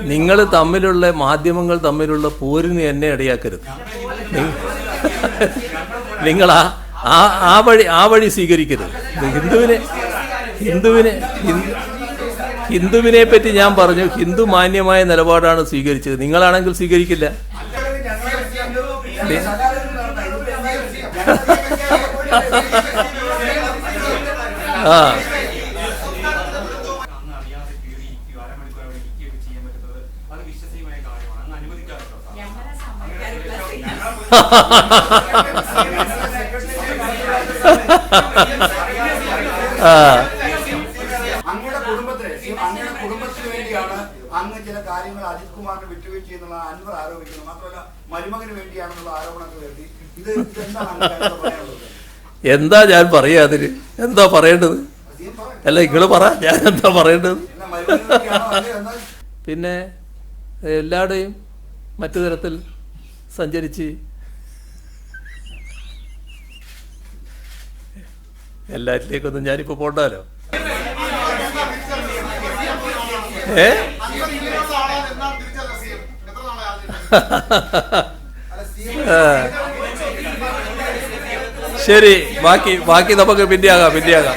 നിങ്ങൾ തമ്മിലുള്ള മാധ്യമങ്ങൾ തമ്മിലുള്ള പോരിന് എന്നെ ഇടയാക്കരുത്. നിങ്ങൾ ആ ആ- വഴി ആ വഴി സ്വീകരിക്കരുത്. ഹിന്ദുവിനെ ഹിന്ദുവിനെ ഹിന്ദുവിനെ പറ്റി ഞാൻ പറഞ്ഞു ഹിന്ദു മാന്യമായ നിലപാടാണ് സ്വീകരിച്ചത്. നിങ്ങളാണെങ്കിൽ സ്വീകരിക്കില്ല. ആ. അവിടെ ഇരിക്കുകയൊക്കെ ചെയ്യാൻ പറ്റുന്നത് അത് വിശ്വസനീയമായ കാര്യമാണ്. അങ്ങ് അനുവദിക്കാറുണ്ടോ സാർ? ഞങ്ങളെ സമ്മതിക്കാറില്ല ആ. അങ്ങയുടെ കുടുംബത്തിന് അങ്ങയുടെ കുടുംബത്തിന് വേണ്ടിയാണ് അങ്ങ് ചില കാര്യങ്ങൾ അജിത് കുമാറിന് വിട്ടുവീഴ്ച ചെയ്യുന്നുള്ള അൻവർ ആരോപിക്കുന്നു. മാത്രമല്ല മരുമകന് വേണ്ടിയാണെന്നുള്ള ആരോപണങ്ങൾ വരുത്തി ഇത് എന്താണ് പറയാനുള്ളത്? എന്താ ഞാൻ പറയാ അതിന് എന്താ പറയേണ്ടത്? അല്ല ഇങ്ങൾ പറ. ഞാൻ എന്താ പറയേണ്ടത്? പിന്നെ എല്ലാവരുടെയും മറ്റു തരത്തിൽ സഞ്ചരിച്ച് എല്ലാറ്റിലേക്കൊന്നും ഞാനിപ്പോ പോണ്ടാലോ? ഏ. ശരി ബാക്കി ബാക്കി നമുക്ക് പിന്നെയാകാം പിന്നെയാകാം.